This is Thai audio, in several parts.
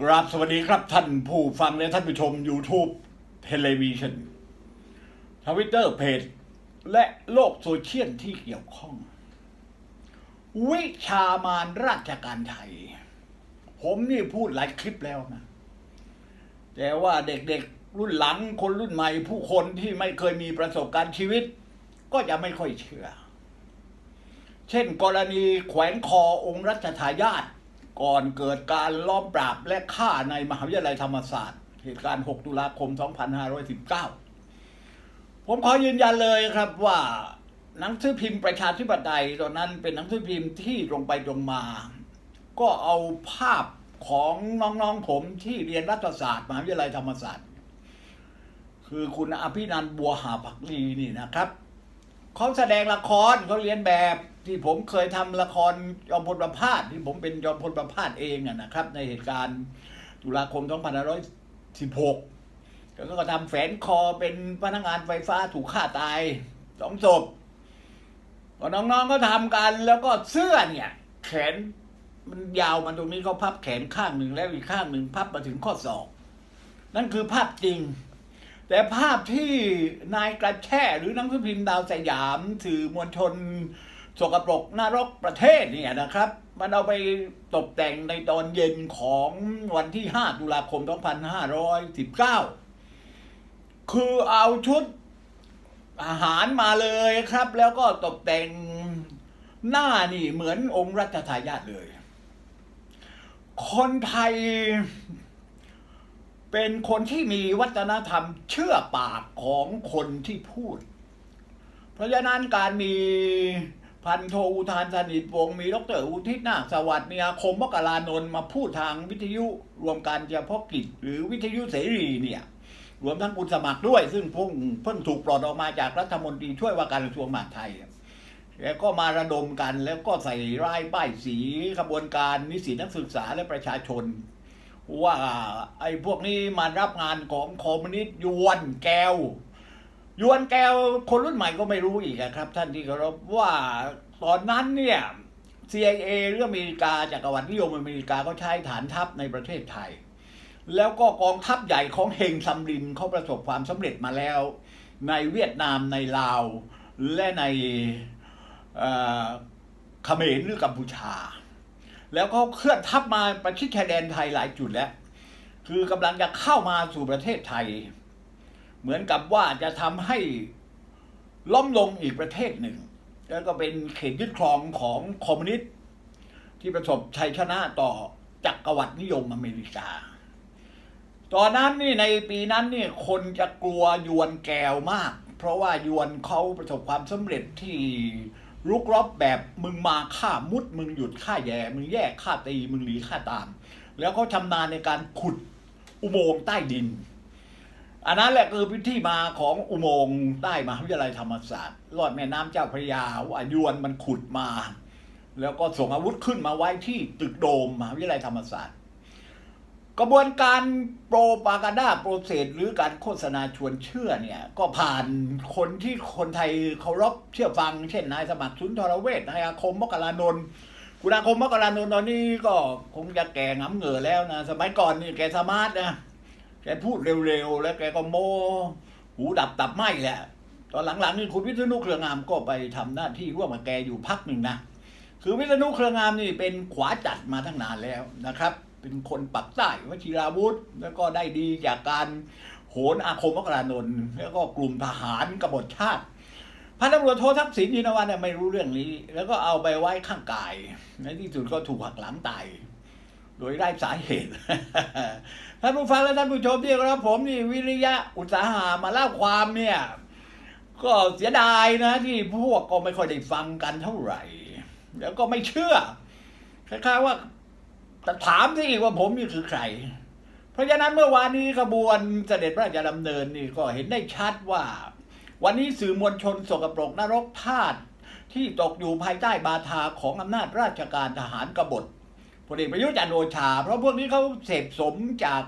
กราบสวัสดีครับท่านผู้ฟังและท่านผู้ชม YouTube เทเลวิชันทวิตเตอร์เพจและโลกโซเชียลที่เกี่ยวข้อง วิชามารราชการไทย ผมนี่พูดหลายคลิปแล้วนะ แต่ว่าเด็กๆรุ่นหลังคนรุ่นใหม่ ผู้คนที่ไม่เคยมีประสบการณ์ชีวิต ก็จะไม่ค่อยเชื่อ เช่นกรณีแขวนคอองค์รัชทายาท ก่อนเกิดการล้อมปราบและฆ่าในมหาวิทยาลัยธรรมศาสตร์ เหตุการณ์ 6 ตุลาคม 2519 ผมขอยืนยันเลยครับว่าหนังสือพิมพ์ประชาธิปไตยตอนนั้นเป็นหนังสือพิมพ์ที่ตรงไปตรงมา ก็เอาภาพของน้องๆผมที่เรียนรัฐศาสตร์มหาวิทยาลัยธรรมศาสตร์ คือคุณอภินันท์บัวหาผักลีนี่นะครับเขาแสดงละครเขาเรียนแบบ ที่ผมเคยทำละครจอมพลประพาสที่ผมเป็นจอมพลประพาสเองนะครับ ในเหตุการณ์ตุลาคม 2516 แล้วก็ทำแฝนคอเป็นพนักงานไฟฟ้าถูกฆ่าตายสองศพก็น้องๆก็ทำกันแล้วก็เสื้อเนี่ย แขนมันยาวมันตรงนี้เขาพับแขนข้างหนึ่งแล้วอีกข้างหนึ่งพับมาถึงข้อศอกนั่นคือภาพจริง แต่ภาพที่นายกระแช่หรือนังสือพิมพ์ดาวสยามสื่อมวลชน สกปรกนรกประเทศเนี่ยนะครับ มันเอาไปตกแต่งในตอนเย็นของวันที่ 5 ตุลาคม 2519 คือเอาชุดอาหารมาเลยครับ แล้วก็ตกแต่งหน้านี่เหมือนองค์รัชทายาทเลย คนไทย เป็นคนที่มีวัฒนธรรมเชื่อปากของคนที่พูด เพราะฉะนั้นการมี พันโทอุทานสนิทวงศ์มีดรอุทิศนาคสวัสดิ์มีอาคมมกรานนท์มาพูดทางวิทยุรวมการเฉพาะกิจหรือวิทยุเสรีเนี่ยรวมทั้งคุณสมัครด้วย ซึ่งเพิ่งเพิ่งถูกปลดออกมาจากรัฐมนตรีช่วยว่าการกระทรวงมหาดไทย แล้วก็มาระดมกันแล้วก็ใส่ร้ายป้ายสีขบวนการนิสิตนักศึกษาและประชาชน ว่าไอ้พวกนี้มารับงานของคอมมิวนิสต์ยวนแก้วยวนแก้วคนรุ่นใหม่ก็ไม่รู้อีกอะครับ ท่านที่เคารพว่า ตอนนั้นเนี่ย CIA หรืออเมริกาจากกักรวรรดินิยมอเมริกาก็ใช้ฐานทัพในประเทศไทย แล้วก็กองทัพใหญ่ของเฮงซัมรินเขาประสบความสำเร็จมาแล้ว ในเวียดนามในลาว และในเอ่อเขมรหรือกัมพูชา แล้วเขาเคลื่อนทัพมาประชิดชายแดนไทยหลายจุดแล้ว คือกำลังจะเข้ามาสู่ประเทศไทย เหมือนกับว่าจะทำให้ล้มลงอีกประเทศหนึ่ง แล้วก็เป็นเขตยึดครองของคอมมิวนิสต์ที่ประสบชัยชนะต่อจักรวรรดินิยมอเมริกา ตอนนั้นนี่ในปีนั้นนี่คนจะกลัวยวนแก้วมาก เพราะว่ายวนเขาประสบความสำเร็จที่ลุกรบแบบมึงมาฆ่ามุดมึงหยุดฆ่าแย่ มึงแยกฆ่าตีมึงหลีฆ่าตาม แล้วเขาชำนาญในการขุดอุโมงค์ใต้ดิน อันนั้นแหละคือพิธีมาของอุโมงค์ใต้มหาวิทยาลัยธรรมศาสตร์ลอดแม่น้ำเจ้าพระยาวายวนมันขุดมา แล้วก็ส่งอาวุธขึ้นมาไว้ที่ตึกโดมมหาวิทยาลัยธรรมศาสตร์ กระบวนการโปรปากันดาโปรเซสหรือการโฆษณาชวนเชื่อเนี่ย ก็ผ่านคนที่คนไทยเคารพเชื่อฟัง เช่นนายสมัครสุนทรเวชนายอาคมมกรานนท์คุณอาคมมกรานนท์ตอนนี้ก็คงจะแก่งำเหงื่อแล้วนะสมัยก่อนนี่แกสมาร์ทนะ แกพูดเร็วๆ แล้วแกก็โมหูดับตับไหมแหละ ตอนหลังๆนี่คุณวิษณุเครืองามก็ไปทำหน้าที่ร่วมกับแกอยู่พักหนึ่งนะ คือวิษณุเครืองามนี่เป็นขวาจัดมาตั้งนานแล้วนะครับ เป็นคนปักใต้วชิราวุธ แล้วก็ได้ดีจากการโหนอาคมมกรานนท์แล้วก็กลุ่มทหารกบฏชาติพันตำรวจโททักษิณยินวัฒน์เนี่ยไม่รู้เรื่องนี้ แล้วก็เอาไปไว้ข้างกาย ในที่สุดก็ถูกหักหลังตาย โดยไร้สาเหตุ ท่านผู้ฟังและท่านผู้ชมที่คารพผมนี่วิริยะอุตสาหามาเล่าความเนี่ย ก็เสียดายนะ ที่พวกก็ไม่ค่อยได้ฟังกันเท่าไหร่ แล้วก็ไม่เชื่อคล้ายๆว่าแต่ถามที่อีกว่าผมนี่คือใคร เพราะฉะนั้นเมื่อวานนี้ขบวนเสด็จพระราชดำเนินนี่ก็เห็นได้ชัดว่า วันนี้สื่อมวลชนสกปรกนรกทาตที่ตกอยู่ภายใต้บาทาของอำนาจราชการทหารกบฏ พลเอกประยุทธ์จันโอชา เพราะพวกนี้เขาเสพสมจาก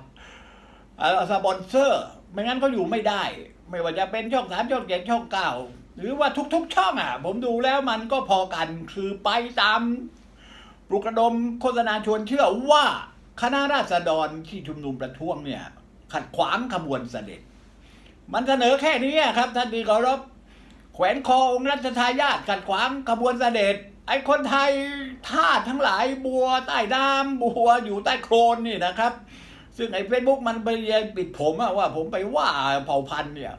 อสปอนเซอร์ ไม่งั้นเขาอยู่ไม่ได้ ไม่ว่าจะเป็นช่องสามช่องเจ็ดช่องเก้าหรือว่าทุกๆช่องอะ ผมดูแล้วมันก็พอกันคือไปตามปลุกระดมโฆษณาชวนเชื่อว่าคณะราษฎรที่ชุมนุมประท้วงเนี่ย ขัดขวางขบวนเสด็จ มันเสนอแค่นี้ครับท่านที่เคารพแขวนคอองค์รัชทายาทขัดขวางขบวนเสด็จ ไอ้คนไทยทาสทั้งหลายบัวใต้น้ำบัวอยู่ใต้โคลนนี่นะครับ ซึ่งไอ้เฟซบุ๊กมันไปปิดผมว่าผมไปว่าเผ่าพันธุ์เนี่ย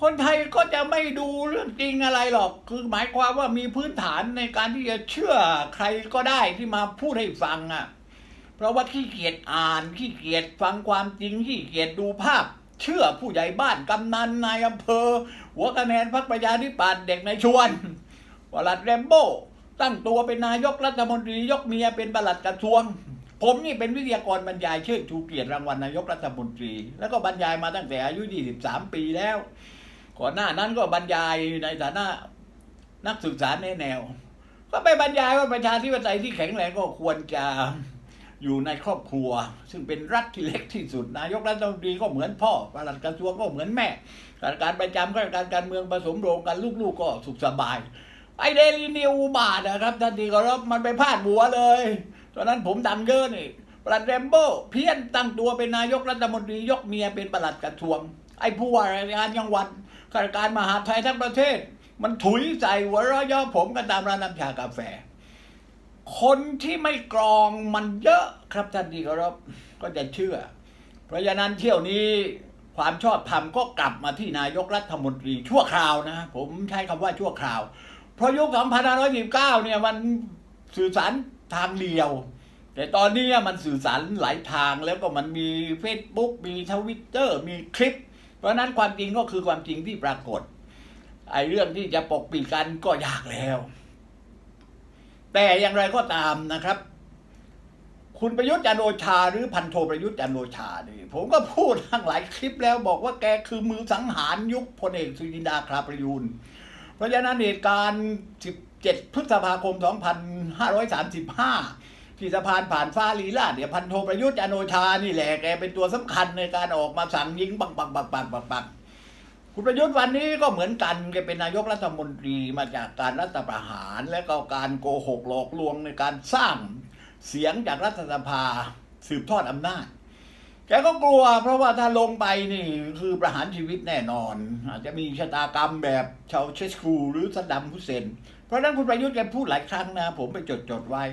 คนไทยก็จะไม่ดูเรื่องจริงอะไรหรอก คือหมายความว่ามีพื้นฐานในการที่จะเชื่อใครก็ได้ที่มาพูดให้ฟังอะ่ะ เพราะว่าขี้เกียจอ่านขี้เกียจฟังความจริงขี้เกียจดูภาพ เชื่อผู้ใหญ่บ้านกำนันนายอำเภอหัวคะแนนพรรคประชาธิปัตย์เด็กในชวนวลัดแรมโบ้ ตั้งตัวเป็นนายกรัฐมนตรียกเมียเป็นประหลัดกระทรวง ผมนี่เป็นวิทยากรบรรยายเชิดชูเกียรติรางวัลนายกรัฐมนตรี แล้วก็บรรยายมาตั้งแต่อายุ 23 ปีแล้ว ก่อนหน้านั้นก็บรรยายในฐานะนักศึกษาในแนว ก็ไปบรรยายว่าประชาธิปไตยที่แข็งแรงก็ควรจะอยู่ในครอบครัว ซึ่งเป็นรัฐที่เล็กที่สุด นายกรัฐมนตรีก็เหมือนพ่อประหลัดกระทรวงก็เหมือนแม่ข้ารการประจำข้าราชการการเมืองผสมโรงกันลูกๆก็สุขสบาย ไอเดลีนิวบาทนะครับท่านที่เคารพมันไปพาดหัวเลยตอนนั้นผมดังเยอะนี่ปลัดแรมโบ้เพี้ยนตั้งตัวเป็นนายกรัฐมนตรียกเมียเป็นปลัดกระทรวง ไอ้ผู้ว่าราชการจังหวัดข้าราชการมหาไทยทั้งประเทศ มันถุยใส่หัวราะย่อผมกันตามร้านน้ำชากาแฟ คนที่ไม่กรองมันเยอะครับท่านที่เคารพก็จะเชื่อ เพราะฉะนั้นเที่ยวนี้ความชอบธรรมก็กลับมาที่นายกรัฐมนตรีชั่วคราวนะ ผมใช้คำว่าชั่วคราว เพราะยุค2529เนี่ยมันสื่อสารทางเดียว แต่ตอนนี้มันสื่อสารหลายทางแล้วก็มันมี Facebook มีทวิตเตอร์มีคลิป เพราะนั้นความจริงก็คือความจริงที่ปรากฏ ไอ้เรื่องที่จะปกปิดกันก็ยากแล้ว แต่อย่างไรก็ตามนะครับ คุณประยุทธ์จันโอชา หรือพันโทประยุทธ์จันโอชานี่ผมก็พูดทั้งหลายคลิปแล้วบอกว่าแกคือมือสังหารยุคพลเอกสุจินดาคราประยูน เพราะฉะนั้นเหตุการณ์ 17 พฤษภาคม 2535 ที่สะพานผ่านฟ้าลีลาดเนี่ยพันโทประยุทธ์จันโอชานี่แหละแกเป็นตัวสำคัญในการออกมาสั่งยิงปังปังปังปังปังปังคุณประยุทธ์วันนี้ก็เหมือนกันแกเป็นนายกรัฐมนตรีมาจากการรัฐประหาร และก็การโกหกหลอกลวงในการสร้างเสียงจากรัฐสภาสืบทอดอำนาจ แกก็กลัว เพราะว่าถ้าลงไปนี่คือประหารชีวิตแน่นอน อาจจะมีชะตากรรมแบบชาวเชสคูหรือสดัมฮุเซน เพราะนั้นคุณประยุทธ์แกพูดหลายครั้งนะ ผมไปจดจดๆไว้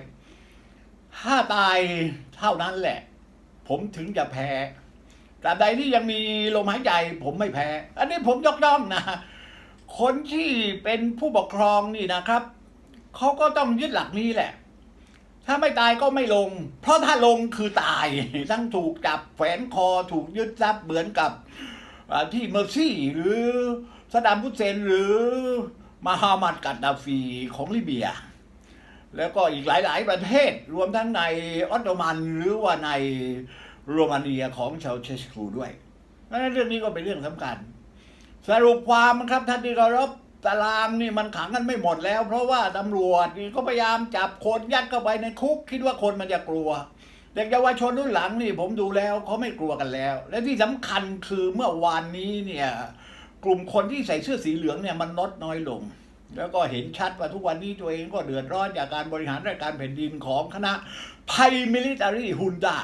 ถ้าตายเท่านั้นแหละ ผมถึงจะแพ้ตราบใดที่ยังมีลมหายใจผมไม่แพ้ อันนี้ผมยกย่องนะ คนที่เป็นผู้ปกครองนี่นะครับ เขาก็ต้องยึดหลักนี้แหละ ถ้าไม่ตายก็ไม่ลง เพราะถ้าลงคือตาย ทั้งถูกจับแขวนคอถูกยึดทรัพย์เหมือนกับที่เมอร์ซี่หรือสดามฮุสเซนหรือมาฮามัดกัดดาฟีของลิเบีย แล้วก็อีกหลาย ๆ ประเทศรวมทั้งในออตโตมันหรือว่าในโรมาเนียของชาวเชสคูด้วยเพราะฉะนั้นเรื่องนี้ก็เป็นเรื่องสำคัญ สรุปความครับท่านที่เคารพ ตารางนี่มันขังกันไม่หมดแล้ว เพราะว่าตำรวจนี่ก็พยายามจับคนยัดเข้าไปในคุก คิดว่าคนมันจะกลัว เด็กเยาวชนรุ่นหลังนี่ผมดูแล้วเขาไม่กลัวกันแล้ว และที่สำคัญคือเมื่อวานนี้เนี่ยกลุ่มคนที่ใส่เสื้อสีเหลืองเนี่ยมันลดน้อยลง แล้วก็เห็นชัดว่าทุกวันนี้ตัวเองก็เดือดร้อนจากการบริหารราชการแผ่นดินของคณะไทยมิลิตารีฮุนดา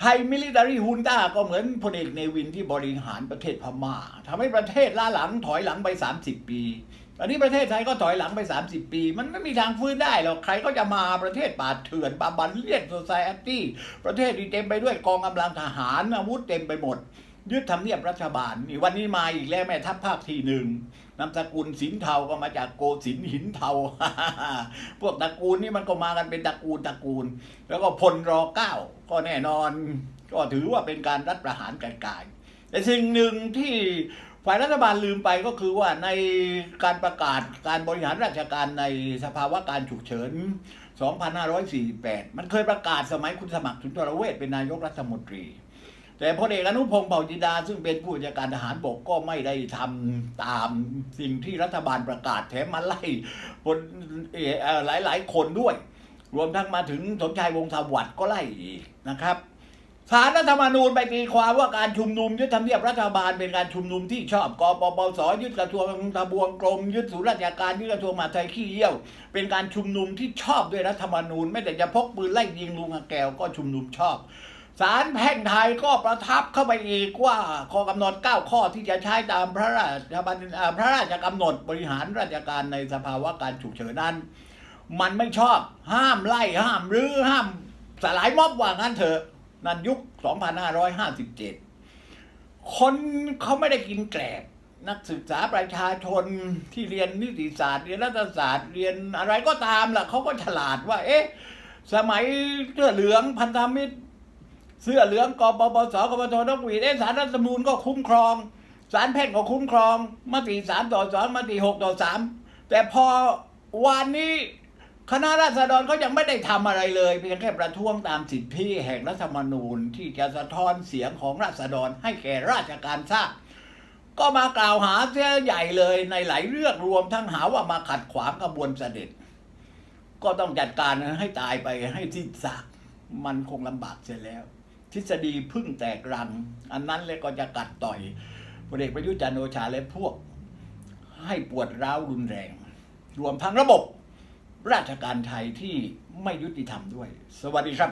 ไทยมิลิตารีฮุนต้าก็เหมือนพลเอกเนวินที่บริหารประเทศพม่าทำให้ประเทศล้าหลังถอยหลังไป 30 ปีตอนนี้ประเทศไทยก็ถอยหลังไป 30 ปี มันไม่มีทางฟื้นได้หรอกใครก็จะมาประเทศป่าเถื่อนป่าบันเลียนโซซายตี้ประเทศที่เต็มไปด้วยกองกำลังทหารอาวุธเต็มไปหมด ยึดทำเนียบรัฐบาลนี่วันนี้มาอีกแล้วแม่ทัพภาคที่หนึ่งนามสกุลสินเทาก็มาจากโกสินหินเทา พวกตระกูลนี่มันก็มากันเป็นตระกูลตระกูล แล้วก็พลรอเก้าก็แน่นอน ก็ถือว่าเป็นการรัฐประหารไกลๆแต่สิ่งหนึ่งที่ฝ่ายรัฐบาลลืมไปก็คือว่าในการประกาศการบริหารราชการในสภาวะการฉุกเฉิน 2548 มันเคยประกาศสมัยคุณสมัครสุนทรเวชเป็นนายกรัฐมนตรี แต่พลเอกอนุพงศ์เผ่าจินดา ซึ่งเป็นผู้บัญชาการทหารบกก็ไม่ได้ทำตามสิ่งที่รัฐบาลประกาศแถมมาไล่คนเอ่อเอ่อหลายคนด้วย รวมทั้งมาถึงสมชายวงศ์สวัสดิ์ก็ไล่อีกนะครับสารรัฐธรรมนูญไปตีความว่าการชุมนุมยึดทำเนียบรัฐบาลเป็นการชุมนุมที่ชอบกปปสยึดกระทรวงทบวงกรมยึดศูนย์ราชการยึดกระทรวงมหาดไทยขี้เยี่ยว เป็นการชุมนุมที่ชอบด้วยรัฐธรรมนูญ ไม่แต่จะพกปืนไล่ยิงลุงแก้วก็ชุมนุมชอบ ศาลแพ่งไทยก็ประทับเข้าไปอีกว่าข้อกำหนด 9 ข้อที่จะใช้ตามพระราชบัญพระราชกำหนดบริหารราชการในสภาวะการฉุกเฉินนั้น มันไม่ชอบห้ามไล่ห้ามรื้อห้ามสลายม็อบว่างั้นเถอะ นั่นยุค 2557 คนเขาไม่ได้กินแกลบนักศึกษาประชาชนที่เรียนนิติศาสตร์ เรียนรัฐศาสตร์เรียนอะไรก็ตามล่ะเขาก็ฉลาดว่า เอ๊ะ สมัยเสื้อเหลืองพันธมิตร เสื้อเหลืองกปปสกปทนกหวีดเอ๊ะสารรัฐธรรมนูญก็คุ้มครอง สารแพ่งก็คุ้มครองมติสามต่อสองมติหกต่อสามแต่พอวันนี้คณะราษฎรเขายังไม่ได้ทำอะไรเลย เพียงแค่ประท้วงตามสิทธิแห่งรัฐธรรมนูญที่จะสะท้อนเสียงของราษฎรให้แก่ราชการทราบก็มากล่าวหาเสียใหญ่เลยในหลายเรื่องรวมทั้งหาว่ามาขัดขวางกระบวนเสด็จ ก็ต้องจัดการให้ตายไปให้สิ้นซากมันคงลำบากเสียแล้ว ทฤษฎีพึ่งแตกรัง อันนั้นเลยก็จะกัดต่อยพลเอกประยุทธ์จันโอชาและพวก ให้ปวดร้าวรุนแรง รวมทั้งระบบ ราชการไทยที่ไม่ยุติธรรมด้วย สวัสดีครับ